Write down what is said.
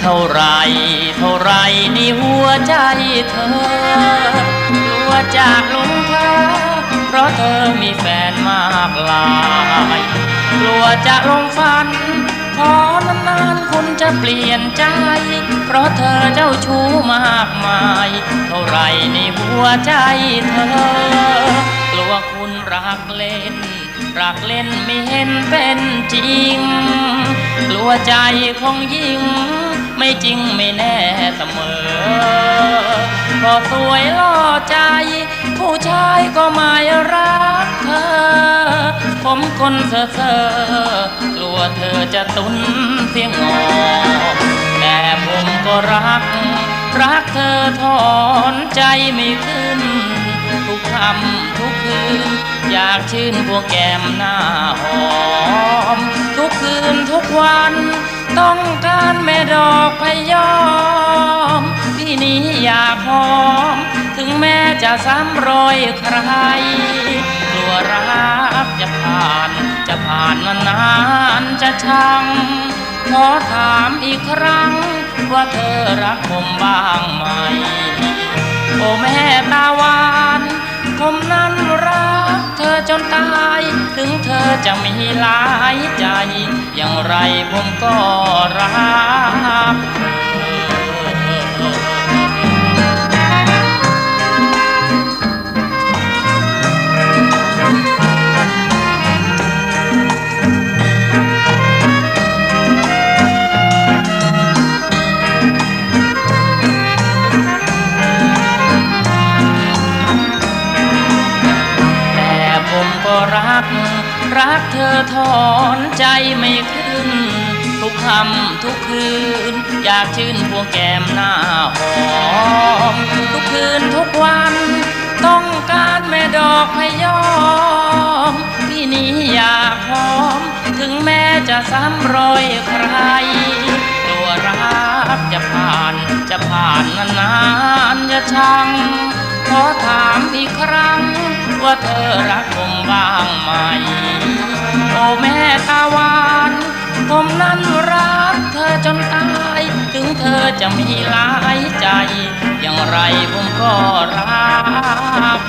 เท่าไรเท่าไรในหัวใจเธอกลัวจะหลงเธอเพราะเธอมีแฟนมากลายกลัวจะลงฝันขอนานๆคุณจะเปลี่ยนใจ เพราะเธอเจ้าชู้มากมาย เท่าไรในหัวใจเธอกลัวคุณรักเล่น รักเล่นไม่เห็นเป็นจริง วใจของหญิงไม่จริงไม่แน่เสมอ พอสวยล่อใจ ผู้ชายก็ไม่รักเธอ ผมคนเซ่อเซ่อกลัวเธอจะตุนเสียงงอแต่ผมก็รัก รักเธอถอนใจไม่ขึ้น ทุกคำทุกคืน อยากชื่นพวกแก้มหน้าหอม คืนทุกวัน ต้องการแม่ดอกพยอม พี่นี้อยากหอม ถึงแม้จะซ้ำรอยใคร กลัวรักจะผ่าน จะผ่านมานานจะชัง ขอถามอีกครั้ง ว่าเธอรักผมบ้างไหม โอ้แม่ตาหวานผมนั้นรัก จนตาย ถึงเธอจะมีหลายใจ อย่างไรผมก็รัก รักเธอถอนใจไม่ขึ้น ทุกคำทุกคืน อยากชื่นพวงแก้มหน้าหอม ทุกคืนทุกวัน ต้องการแม่ดอกพยอมพี่นี้อยากหอม ถึงแม้จะซ้ำรอยใครกลัวรักจะผ่านจะผ่านนานๆจะชังขอถามอีกครั้ง ว่าเธอรักผมบ้างไหม โอ้แม่ตาหวาน ผมนั้นรักเธอจนตาย ถึงเธอจะมีหลายใจ อย่างไรผมก็รัก